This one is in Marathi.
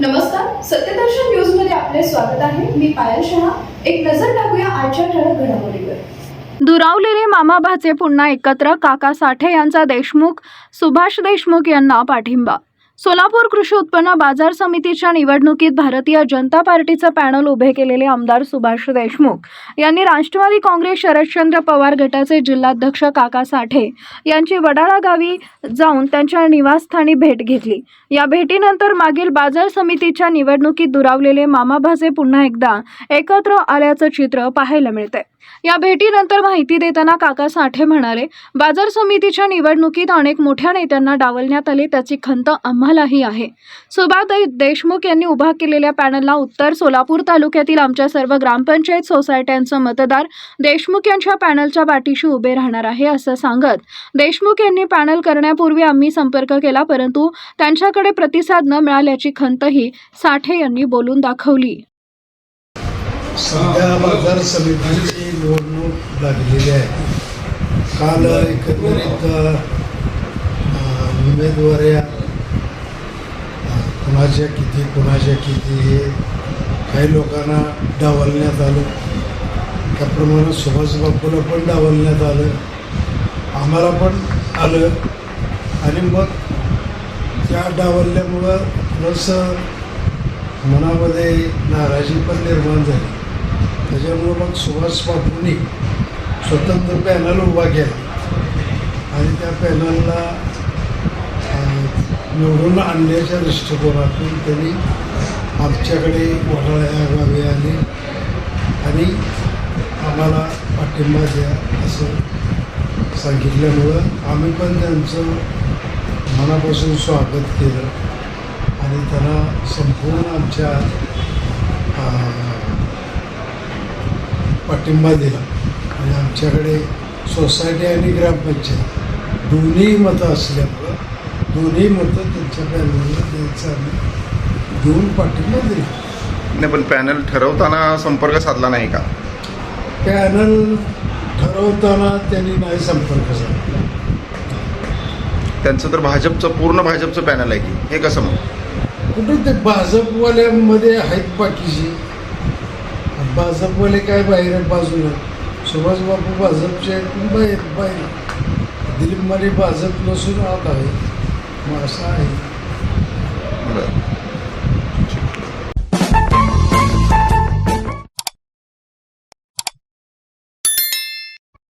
नमस्कार सत्यदर्शन न्यूजमध्ये आपले स्वागत आहे. मी पायल शहा. एक नजर टाकूया आजच्या ठळक घडामोडीवर. दुरावलेले मामा भाचे पुन्हा एकत्र काका साठे यांचा देशमुख सुभाष देशमुख यांना पाठिंबा सोलापूर कृषी उत्पन्न बाजार समितीच्या निवडणुकीत भारतीय जनता पार्टीचं पॅनल उभे केलेले आमदार सुभाष देशमुख यांनी राष्ट्रवादी काँग्रेस शरदचंद्र पवार गटाचे जिल्हाध्यक्ष काका साठे यांची वडाळा गावी जाऊन त्यांच्या निवासस्थानी भेट घेतली. या भेटीनंतर मागील बाजार समितीच्या निवडणुकीत दुरावलेले मामाभाजे पुन्हा एकदा एकत्र आल्याचं चित्र पाहायला मिळतंय. या भेटीनंतर माहिती देताना काका साठे म्हणाले बाजार समितीच्या निवडणुकीत अनेक मोठ्या नेत्यांना डावलण्यात आले त्याची खंत आम्हालाही आहे. सुभाताई देशमुख यांनी उभा केलेल्या पॅनलला उत्तर सोलापूर तालुक्यातील आमच्या सर्व ग्रामपंचायत सोसायट्यांचं मतदार देशमुख यांच्या पॅनलच्या पाठीशी उभे राहणार आहे असं सांगत देशमुख यांनी पॅनल करण्यापूर्वी आम्ही संपर्क केला परंतु त्यांच्याकडे प्रतिसाद न मिळाल्याची खंतही साठे यांनी बोलून दाखवली. सध्या बाजार समितीची निवडणूक लागलेली आहे. काल एकंदरीत उमेदवार कुणाच्या किती कुणाच्या किती हे काही लोकांना डावलण्यात आलं. त्याप्रमाणे सुभाष बापूला पण डावलण्यात आलं. आम्हाला पण आलं. आणि मग त्या डावलल्यामुळं प्लस मनामध्ये नाराजी पण निर्माण झाली. त्याच्यामुळं मग सुभाष बापूंनी स्वतंत्र पॅनल उभा केला. आणि त्या पॅनलला निवडून आणण्याच्या दृष्टिकोनातून त्यांनी आमच्याकडे वडाळ्या गावी आले आणि आम्हाला पाठिंबा द्या असं सांगितल्यामुळं आम्ही पण त्यांचं मनापासून स्वागत केलं आणि त्यांना संपूर्ण आमच्या पाठिंबा दिला. आणि आमच्याकडे सोसायटी आणि ग्रामपंचायत दोन्ही मतं असल्यामुळं दोन्ही मतं त्यांच्या पॅनलला द्यायचं आम्ही. देऊन पाठिंबा दिला नाही पण पॅनल ठरवताना संपर्क साधला नाही का? पॅनल ठरवताना त्यांनी नाही संपर्क साधला. त्यांचं तर भाजपचं पूर्ण भाजपचं पॅनल आहे की? हे कसं मग? कुठं ते भाजपवाल्यामध्ये आहेत बाकीची भाजपवाले काय बाहेर आहेत बाजूला? सुभाष बापू भाजपचे आहेत बाहेर बाहेर. दिलीप मारे भाजप नसून आत आहे मग असं आहे बरं